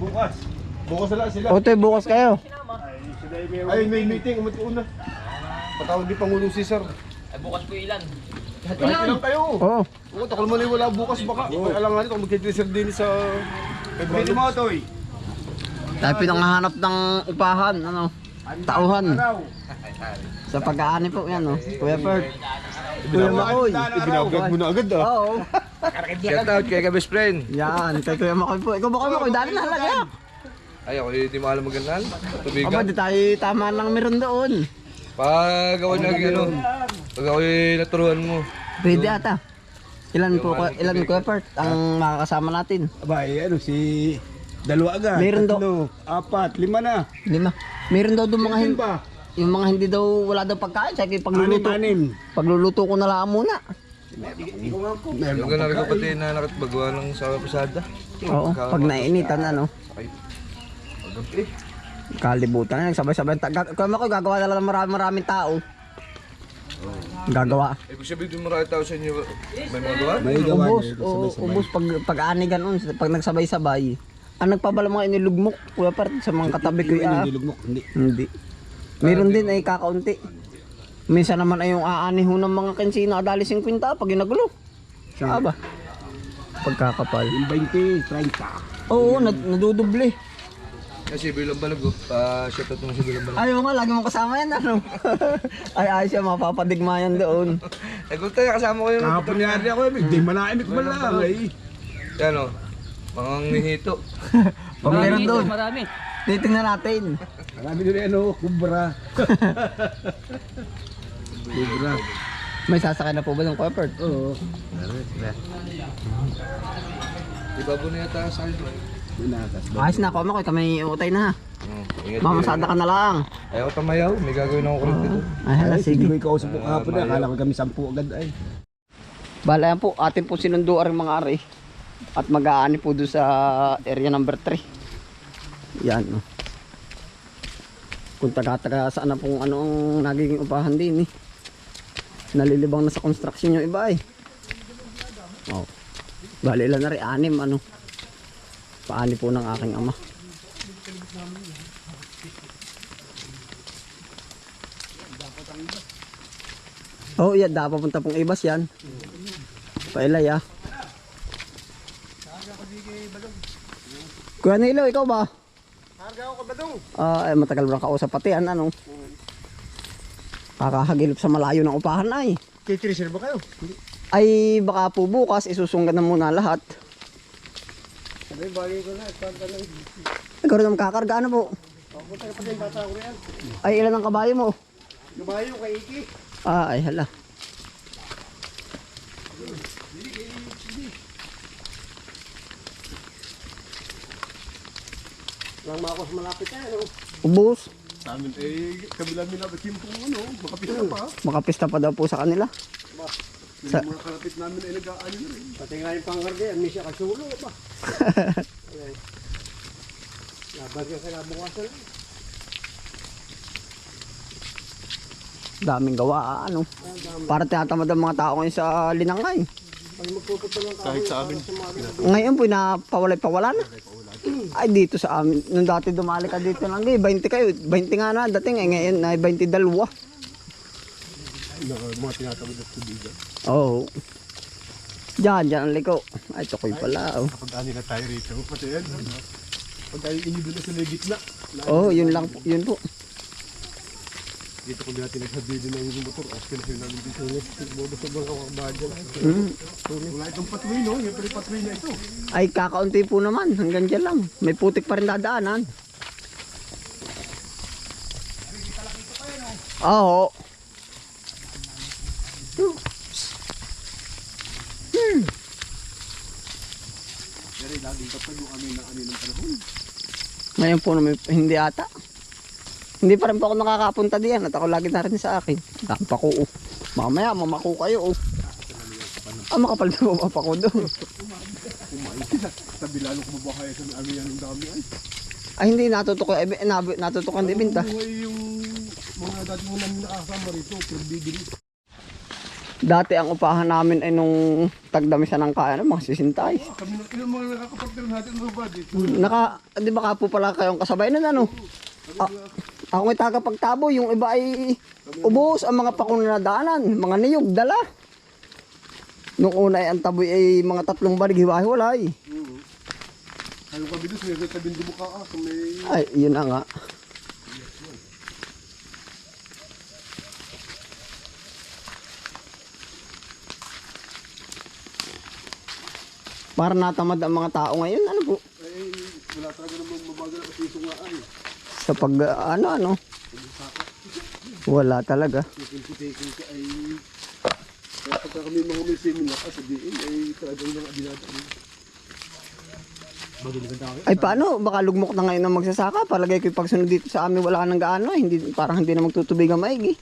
bukas. Bukas na lang sila. O, Toy, bukas kayo. Ay, may meeting. Umat una. Patawag ni Pangulo Cesar. Ay, bukas po ilan. Kahit ilang kayo. Oo. Oo, takal mo na wala bukas baka. May alam nga nito kung magkikrisir din sa... Pwede mo ito eh. Tayo pinangahanap ng upahan, ano, tauhan. Sa pag-aani po yan, no. Kuya Bert. Kuya Makoy. Ibinagag mo na agad ah. Oo. Shout out kay ka best friend. Yan, kay Kuya Makoy po. Ikaw ba Kuya Makoy? Dali na halaga. Ay, ako hindi mo alam magandaan. Aba, Tubigan. di tayo tama lang meron doon. Pag ako nag ano, pag ako naturuan mo. Pwede ata. Ilan po, ilan Kuya Bert ang makakasama natin? Aba, eh, ano si... Dalawa agad. Meron daw- Apat, lima na. Lima. Meron daw doon mga hindi. Yung mga hindi daw, wala daw pagkain. Sige, Anim, pagluluto. anim. Pagluluto ko na lang muna. Meron Yung ganun ko pati na nakatbagawa ng sa pasada. Oo, pag nainitan, ano. Kalibutan, sabay-sabay. ta- Kuya Makoy, gagawa na lang ng marami, maraming tao. Gagawa. Ibig sabihin din marami tao sa inyo. May mga gawa? May gawa Ubus, o, sabay-sabay. ubus pag pag-ani ganun, pag nagsabay-sabay. Ang nagpabala mga inilugmok, kuya part sa mga katabi ko Yung ah. hindi lugmok, hindi. Hindi. Meron din ay kakaunti. Minsan naman ay yung aani ho ng mga kensina dali 50 pag ginagulo. Saan? Aba. Pagkakapal. Yung 20, 30. Oo, nad naduduble. Kasi bilang balag ko. Pa shout out mo si bilang balag. Ayaw nga, lagi mong kasama yan, ano? ay, ay siya, mapapadigma yan doon. Eh kung tayo kasama ko yung Kahapon yari ako, eh, di malaimik man lang eh. Yan o. Mga ngihito. Pag meron doon, Marami. titingnan natin. Marami doon ano, kubra. kubra. May sasakay na po ba ng Quepert? Oo. Ibabo na yata sa akin. Ayos na, kama ko, kami utay na ha. Mamasada ka na lang. Ayaw ko tamayaw. May gagawin ako kulit dito. Ay, hala, Ay, sige. sige. Hindi ko ikausap po kahapon na. Akala ko kami sampu agad ay. Bala yan po, atin po sinundo ang mga ari. At mag-aani po doon sa area number 3. Yan. Oh. Kung taga-taga saan na pong ano ang nagiging upahan din eh. Nalilibang na sa construction yung iba eh. Oh. Bali ilan na rin, anim ano. Paani po ng aking ama. Oh, yeah, dapat papunta pong ibas yan. Pailay ah. Kuya Nilo, ikaw ba? Harga ako kabadong. Ah, ay, matagal mo na kausap pati yan, ano? Kakahagilip sa malayo ng upahan ay. Kikrisir ba kayo? Ay, baka po bukas, isusunggan na muna lahat. Sabi, bagay ko na. Ipanta lang. Ikaw rin ang kakarga, ano po? Ako tayo pa din bata ko yan. Ay, ilan ang kabayo mo? Lumayo kay Iki. Ah, ay, hala. Lang makos malapit tayo. No? Ubus. Sa amin, eh, kabila nila, ba't yung kung ano, makapita pa. Makapista pa daw po sa kanila. Yung Sa- mga kalapit namin ay nag-aano na rin. Pati nga yung pangkarga yan, may siya kasulo ba? Labas ka sa nabukasan. Daming gawa, ah, ano? Para tinatamad ang mga tao ngayon sa linangay. Kahit sa amin. Ngayon po, napawalay-pawala na. Ay, dito sa amin. Nung dati dumali ka dito lang, eh, 20 kayo. 20 nga na, dating eh, ngayon ay 20 dalawa. Mga tinatawid at tubigan. Oo. Oh. Diyan, diyan ang liko. Ay, tukoy pala. Oh. Kapag ani na tayo rito, pati yan. Pag tayo doon sa may gitna. oh, yun lang po, yun po. Dito kung natin nagsabi din ng yung motor, okay na sila namin dito. Bobo sa mga kawabahan dyan. Mm. Wala itong patwi, no? Yung pala patwi na ito. Ay, kakaunti po naman. Hanggang dyan lang. May putik pa rin dadaanan. Oo. Hmm. Ngayon po hindi ata. Hindi pa rin po ako nakakapunta diyan at ako lagi na rin sa akin. Nakapako oh. Mamaya, mamako kayo oh. Ah, makapal na mamapako doon. Sabi lalo kumabahay sa amin yan ng dami ay. Ay, hindi natutukoy. Eh, nab- natutukan di binta. Yung mga dati mo namin nakasama rito. Dati ang upahan namin ay nung tagdamisan ng kaya, mga sisintay. Kami na ilan mga nakakapagtira natin ng body. Naka, di ba kapo pala kayong kasabay na ano? A- ako may tagapagtabo, yung iba ay ubos ang mga pakong na daanan, mga niyog, dala. Nung una ay ang taboy ay mga tatlong balig hiwa-hiwalay. Ayaw kami doon, may tabing di may... Ay, yun na nga. Para natamad ang mga tao ngayon, ano po? Ay, wala talaga namang mabagal at piso nga ay. Sa pag, ano, ano? Wala talaga. Ka pagka kami mga may seminar, sabihin ay talagang mga tayo. Ay paano? Baka lugmok na ngayon ang magsasaka. Palagay ko yung pagsunod dito sa amin wala nang gaano. Hindi, parang hindi na magtutubig ang maigi.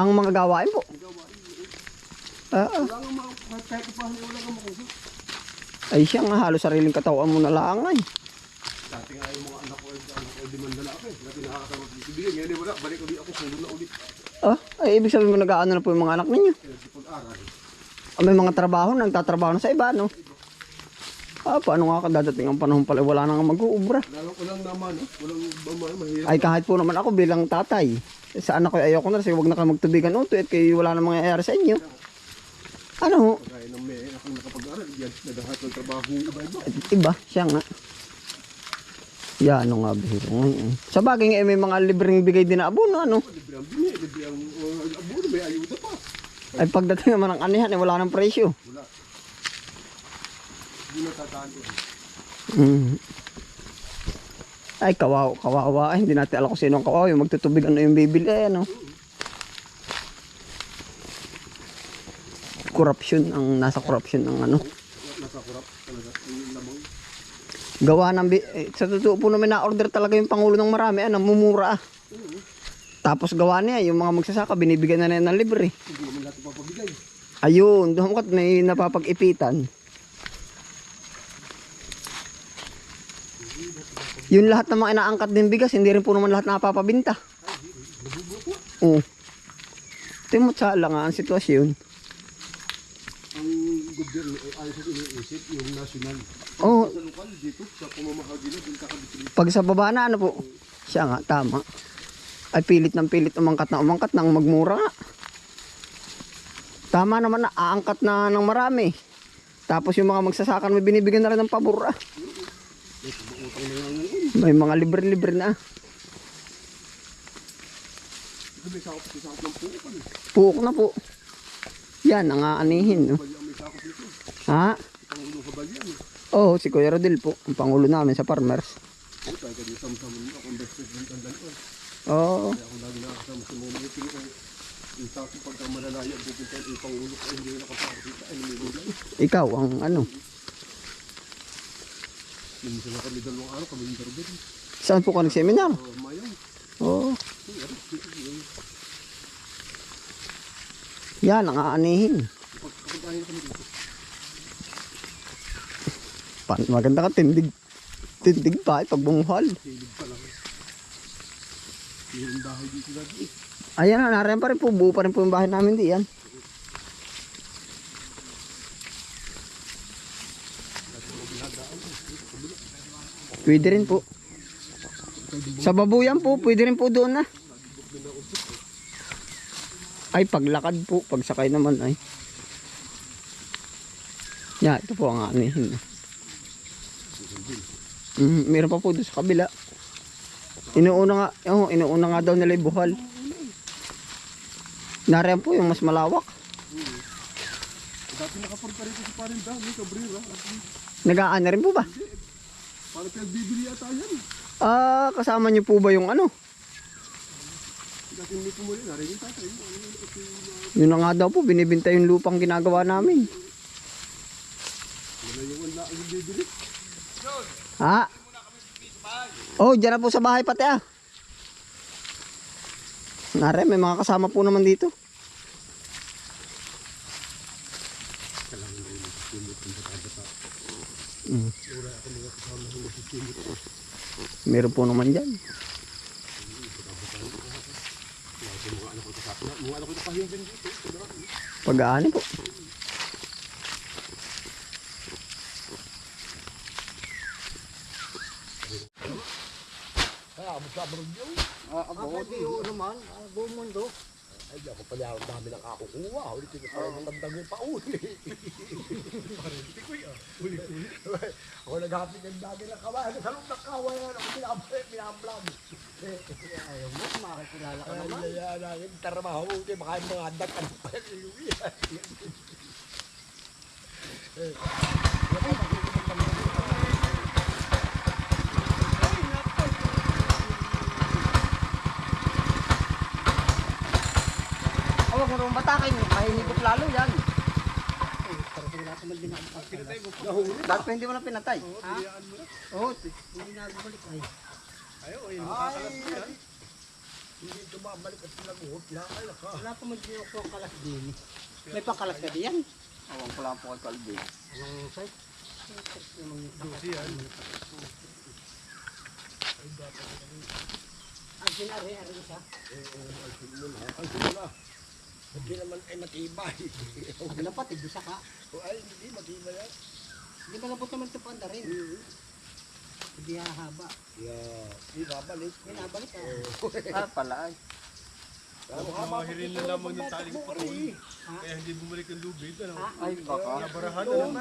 Ang mga gawain po. Ah, ah. Wala nga kahit ay wala nga. Ay siya nga halos sariling katawan mo na lang ay. Dati nga yung mga anak ko, ay- anak ko ay dimandala ako eh. Dati nakakasama ko dito. Bigyan, ngayon eh, wala. Balik ulit ako, sulo na ulit. Ah, ay ibig sabihin mo nag-aano na po yung mga anak ninyo. Di pag-aral. Ah, may mga trabaho, nagtatrabaho na sa iba, no? Ah, paano nga kadadating ang panahon pala, wala nang mag-uubra. Lalo ko lang naman, eh. walang baman, mahirap. Ay kahit po naman ako bilang tatay. Sa anak ko ay ayoko na kasi huwag na kayo magtubigan uto at kayo wala nang mangyayari sa inyo. Ano ho? Kaya yan, nadahat ng trabaho iba-iba. Iba, siya nga. Ya, ano nga bihiro. Mm. Sa bagay nga, eh, may mga libreng bigay din na abono, ano? Libre ang bini, libre ang uh, abono, may ayuda pa. Ay pagdating naman ng anihan, eh, wala nang presyo. Wala. Hindi natataan ko. Mm. Ay, kawawa, kawawa. Ay, hindi natin alam kung sino ang kawawa. Yung magtutubig, ano yung bibili, eh, ano? Corruption, ang nasa corruption ng ano. Nasa kurap talaga, yung lamang. Gawa ng, eh, sa totoo po namin na-order talaga yung Pangulo ng marami, ano, mumura ah. Tapos gawa niya, yung mga magsasaka, binibigyan na nila ng libre. Hindi naman natin papabigay. Ayun, doon ko may napapag-ipitan. Yung lahat ng mga inaangkat din bigas, hindi rin po naman lahat napapabinta. Oo. Timot sa lang nga ang sitwasyon. Ang gobyerno ay ayos ang iniisip, yung national. Oo, Sa lokal, dito, sa pamamahagi na, dun kakabitri. pag sa baba na ano po, siya nga, tama. Ay pilit ng pilit umangkat na umangkat nang magmura nga. Tama naman na, aangkat na ng marami. Tapos yung mga magsasakan may binibigyan na rin ng pabor ah. May mga libre-libre na. Eh. Puok na po. Yan, ang aanihin. No? May dito. Ha? Pangulong kabalyan. eh. Oo, si Kuya Rodel po. Ang pangulo namin sa farmers. Oo, tayo ka di samsam mo. Akong best friend ang dalawa. Oo. Kaya ako lagi nakakasama sa mga meeting. Yung sakop pagka malalaya, pupunta yung pangulo ko. Hindi nakapakot dito. Ay, namimulay. Ikaw, ang ano. Minsan na kami dalawang araw, kami yung darbin. Saan po ka nag-seminar? Uh, mayang. Oo. Yan, ang aanihin. Kapag ayaw kami dito. Pan maganda ka, tindig. Tindig pa, eh, pag bumuhal. Pa lang. Yung bahay dito lagi. Ayan, nariyan pa rin po. Buo pa rin po yung bahay namin di yan. Pwede rin po. Sa babuyan po, pwede rin po doon na. Ay, paglakad po. Pagsakay naman ay. Ya, ito po ang anihin. Mm, meron pa po doon sa kabila. Inuuna nga, oh, inuuna nga daw nila buhal. Nariyan po yung mas malawak. Dati nakaparta rito si parin dami, kabrera. Nag-aana rin po ba? Parang pinagbibili ata yan. Ah, kasama niyo po ba yung ano? Dati hindi ko muli, narinig tatay. Yun na nga daw po, binibinta yung lupang ginagawa namin. Wala yung wala ang bibili. Ha? Oh, dyan na po sa bahay pati ah. Nare, may mga kasama po naman dito. Mm. Meron po naman dyan. Mga ano ko kahimbing dito. Pag-aani po. Ah, ako di naman. Buong mundo. Ay, ako pala ang dami ng kakukuha. Ulit yung parang matandang yung pauli. Hindi ko yan. Uli-uli. Ako naghapit ng dami ng kawayan. Sa loob ng kawayan. Ako pinablog. Ayaw mo, makakilala ka naman. Ay, ay, ay, trabaho. Hindi, baka yung mga anak. Ano pa yan? Oh, wag mo naman batakin. Mahihigop lalo yan. Bakit pa hindi mo na pinatay? Ha? Oo. Hindi na balik ay. Hindi tumabalik at sinaguhot na. Ay, naka. Wala pa mag-iok ko ang kalas din. May pangkalas ka diyan. Awang ko lang po kay Calvin. Ang site. Ang sinari-ari siya. Ang simula. Hindi naman ay matibay. Ang dapat, isa ka. Ay, hindi matibay yan. Hindi malabot naman ito panda rin. Hindi hahaba. Yeah, hindi babalik. Yan, nabalik ka. Ah, pala ay. Mahirin na lamang ng taling parol. Kaya hindi bumalik ang lubid, ano? Ay, baka. Nabarahan na lang.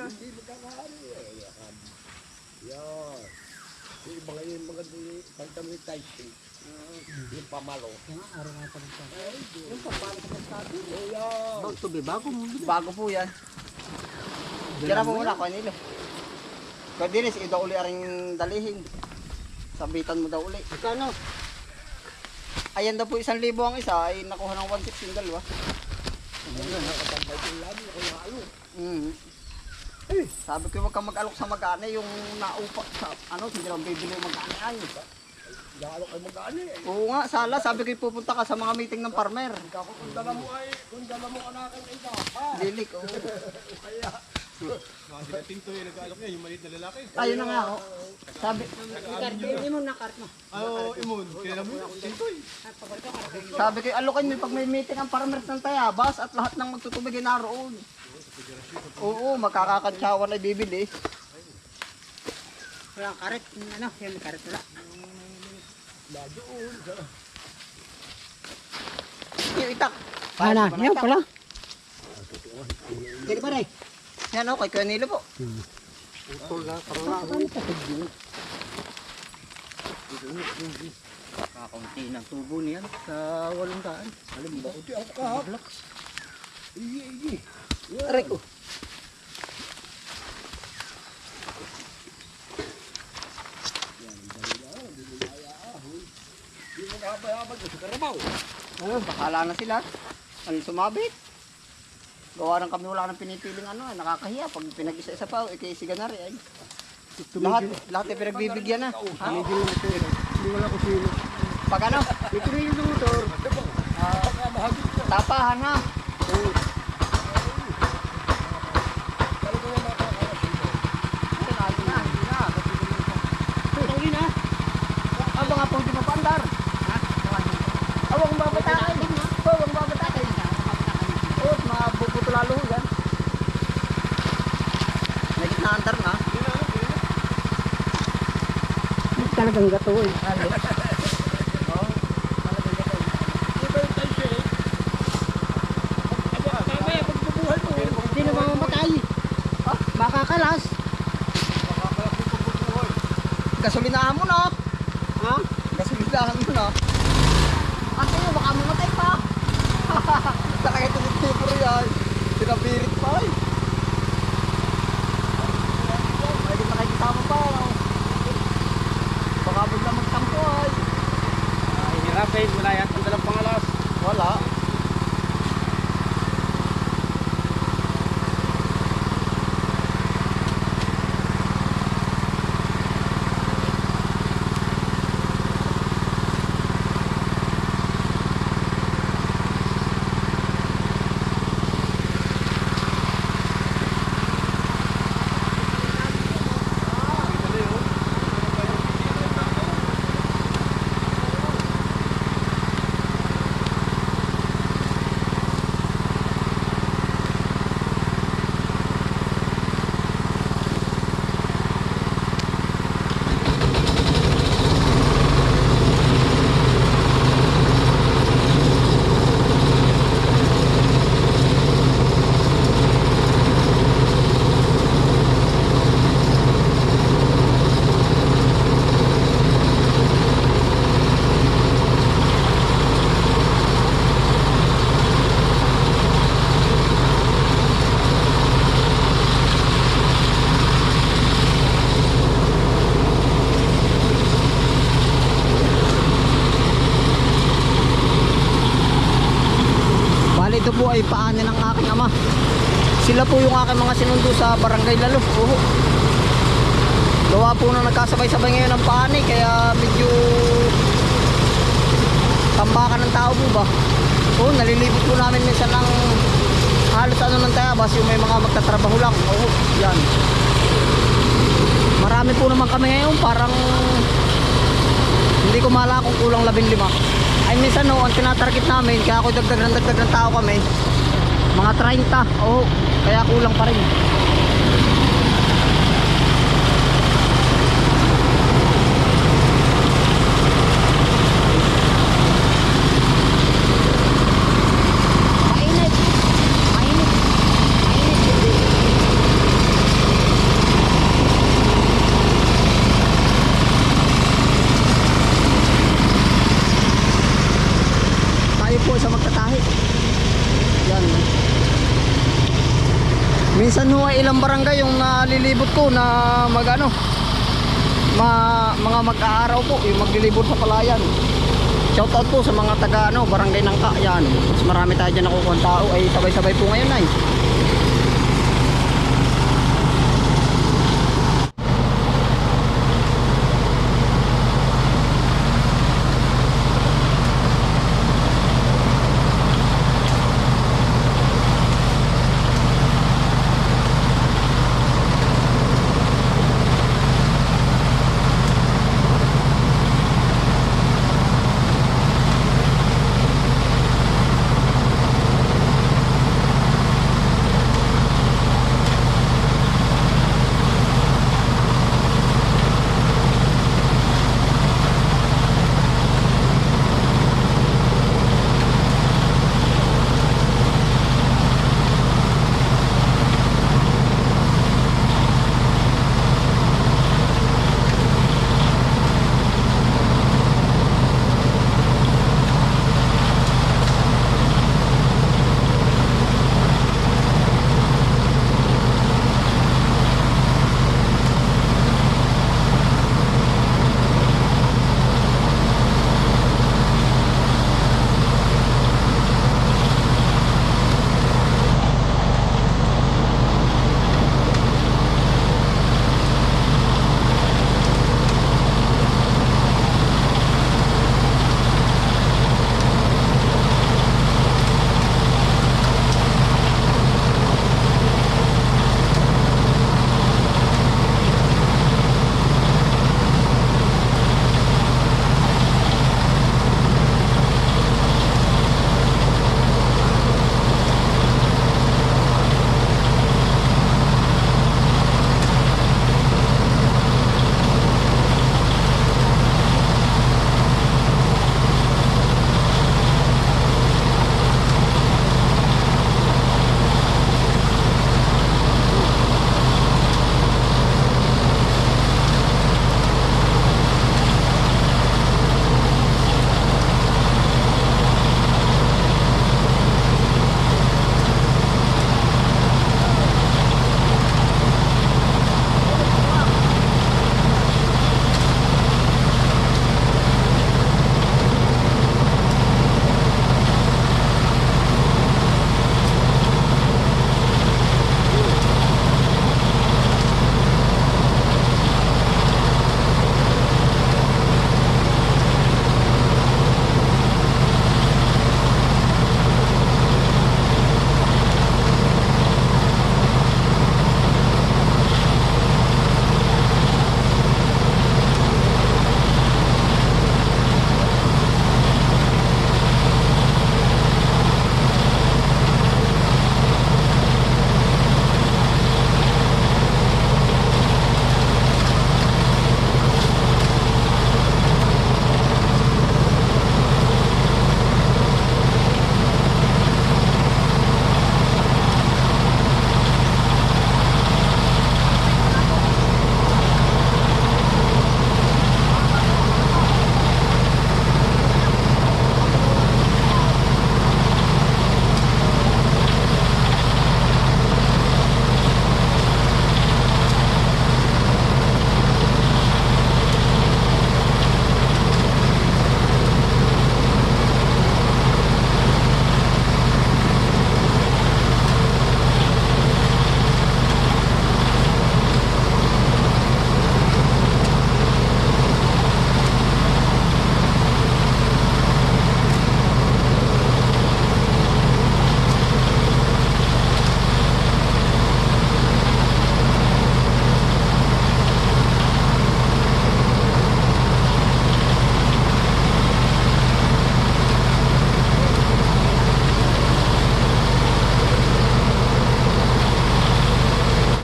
Hindi magkakari. Yan. Yung iba ngayon, yung mga pagtamit type. Yung pamalo. Araw nga pala. Yung pagpalik sa sabi. Bago to be, bago mo. Bago po yan. Kira mo muna, kuha nilo. Kuha dinis, ito uli aring dalihin. Sabitan mo daw uli. Kano? Ayan daw po isang libo ang isa, ay nakuha ng 1.6 yung dalawa. Nakatambay yung lalo. Ako yung alo. Mm. Sabi ko wag kang mag-alok sa mag-ane yung naupa sa ano, hindi lang bibili yung mag-ane ay. Lalo kayo mag-ano eh. Oo nga, sala, sabi ko pupunta ka sa mga meeting ng farmer. Ikaw kung dala mo ay, kung dala mo anakan ay ha. Lilik, oo. Mga sila tinto yung nag-aalok niya, yung maliit na lalaki. Ayun na nga, oh. Sabi, Hindi mo nakart mo. Oo, imun. Kilala mo yun? Tinto eh. sabi ko, alokan mo pag may meeting ang farmers ng Tayabas at lahat ng magtutubig ay naroon. Oo, makakakantsawan ay bibili. Wala karet. Ano? Yan, may karet wala. Yung itak. Ana, yan pala. Sige pa rin. Yan o, kay Kuya Nilo po. Kakaunti ng tubo niyan sa walong daan. Alam mo ba? Uti ako ka ha. Iyi, iyi. Aray ko. Hindi karabaw. Ano, bakala na sila. Ano sumabit? Gawa ng kami wala nang pinipiling ano, eh, nakakahiya. Pag pinag-isa-isa pa, eh, kay Siganari ay. Lahat, lahat ay pinagbibigyan na. Ha? Hindi wala ko sino. Pag ano, Itumigil ng motor. tapahan ha. Hindi na, hindi na. Tuloy na. Aba nga pong di mapandar. Ha? Awang babatakay. Awang babatakay. Oo, mga lalo yan. May gitna andar na. Talagang gato eh. Mamaya pagbubuhay mo. Hindi na mamamatay. Makakalas. Gasolinahan mo na. Ha? Gasolinahan mo na. Ate, baka mamatay pa. Ng tipo yan. Pinabirit pa eh. Ay, di nakikisama pa. oh. Baka bigla magtampo ay. Hirapin, wala yan. Ang dalang pangalas. Wala. ay paani ng aking ama. Sila po yung aking mga sinundo sa barangay Lalo. Oo. Gawa po na nagkasabay-sabay ngayon ng paani kaya medyo tambakan ng tao po ba. Oo, nalilibot minsan ng halos ano ng tayabas yung may mga magtatrabaho lang. Oo, yan. Marami po naman kami ngayon, parang hindi ko mala kung kulang labing lima. Ay minsan no, ang tinatarget namin, kaya ako dagdag ng dagdag ng tao kami, mga 30. Oo, kaya kulang pa rin. Sa magtatahi. Yan minsan ho ay ilang barangay yung nalilibot ko na mag ano ma, mga mag-aaraw po yung maglilibot sa palayan. Shout out po sa mga taga ano barangay ng ka yan. Mas marami tayo dyan nakukuha tao ay sabay sabay po ngayon ay